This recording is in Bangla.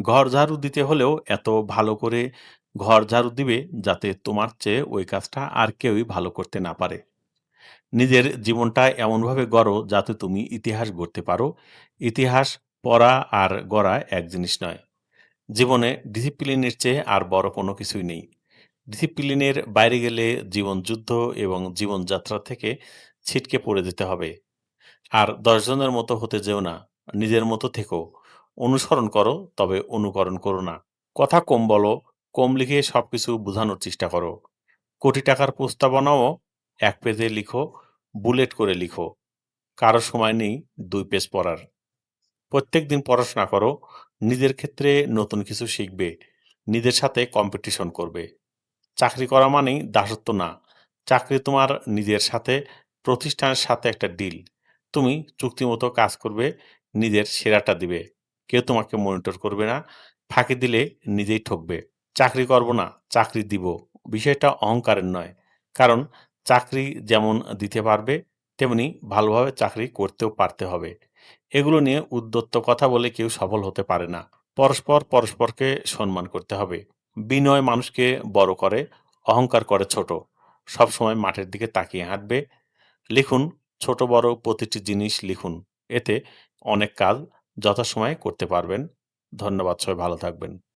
ঘর ঝাড়ু দিতে হলেও এত ভালো করে ঘর ঝাড়ু দিবে যাতে তোমার চেয়ে ওই কাজটা আর কেউই ভালো করতে না পারে। নিজের জীবনটা এমনভাবে গড়ো যাতে তুমি ইতিহাস গড়তে পারো। ইতিহাস পড়া আর গড়া এক জিনিস নয়। জীবনে ডিসিপ্লিনের চেয়ে আর বড় কোনো কিছুই নেই। ডিসিপ্লিনের বাইরে গেলে জীবন যুদ্ধ এবং জীবনযাত্রা থেকে ছিটকে পড়ে যেতে হবে। আর দশজনের মতো হতে যেও না। নিজের মতো থেকো। অনুসরণ করো, তবে অনুকরণ করো না। কথা কম বলো, কম লিখে সবকিছু বোঝানোর চেষ্টা করো। কোটি টাকার প্রস্তাবনাও এক পেজে লিখো, বুলেট করে লিখো। কারও সময় নেই দুই পেজ পড়ার। প্রত্যেক দিন পড়াশোনা করো। নিজের ক্ষেত্রে নতুন কিছু শিখবে। নিজের সাথে কম্পিটিশন করবে। চাকরি করা মানেই দাসত্ব না। চাকরি তোমার নিজের সাথে, প্রতিষ্ঠানের সাথে একটা ডিল। তুমি চুক্তিমতো কাজ করবে, নিজের সেরাটা দিবে। কেউ তোমাকে মনিটর করবে না। ফাঁকি দিলে নিজেই ঠকবে। চাকরি করব না, চাকরি দিব। বিষয়টা অহংকারের নয়। কারণ চাকরি যেমন দিতে পারবে, তেমনি ভালোভাবে চাকরি করতেও পারতে হবে। এগুলো নিয়ে উদ্যত্ত কথা বলে কেউ সফল হতে পারে না। পরস্পর পরস্পরকে সম্মান করতে হবে। বিনয় মানুষকে বড় করে, অহংকার করে ছোট। সবসময় মাঠের দিকে তাকিয়ে হাঁটবে। লিখুন, ছোট বড় প্রতিটি জিনিস লিখুন। এতে অনেক কাজ যথাসময়ে করতে পারবেন। ধন্যবাদ। সবাই ভালো থাকবেন।